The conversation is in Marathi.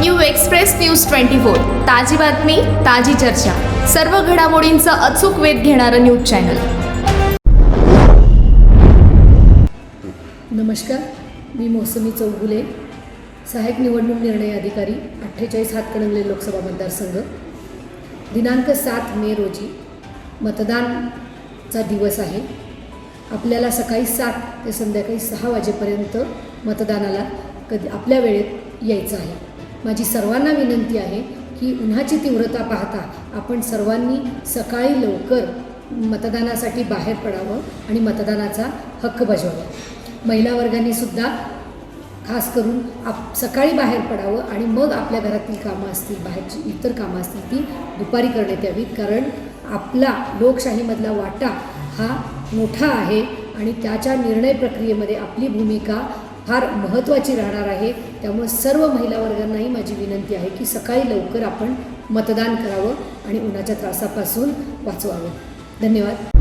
New express news twenty four. ताजी बातमी ताजी चर्चा. सर्व घडामोडींचा अचूक वेध घेणारं न्यूज चॅनल. नमस्कार मी मोसमी चौगुले. सहाय्यक निवडणूक निर्णय अधिकारी अठ्ठेचाळीस हातकणंगले लोकसभा मतदारसंघ. दिनांक सात मे रोजी मतदानचा दिवस आहे. आपल्याला सकाळी सात ते संध्याकाळी सहा वाजेपर्यंत मतदानाला कधी आपल्या वेळेत यायचं आहे. माझी सर्वांना विनंती आहे की उन्हाची तीव्रता पाहता आपण सर्वांनी सकाळी लवकर मतदानासाठी बाहेर पडावं आणि मतदानाचा हक्क बजावावा महिला वर्गांनी सुद्धा खास करून आप सकाळी बाहेर पडावं आणि मग आपल्या घरातील कामं असतील बाहेरची इतर कामं असतील ती दुपारी करण्यात यावीत. कारण आपला लोकशाहीमधला वाटा हा मोठा आहे आणि त्याच्या निर्णय प्रक्रियेमध्ये आपली भूमिका फार महत्त्वाची राहणार आहे. त्यामुळे सर्व महिला वर्गांनाही माझी विनंती आहे की सकाळी लवकर आपण मतदान करावं आणि उन्हाच्या त्रासापासून वाचवावं. धन्यवाद.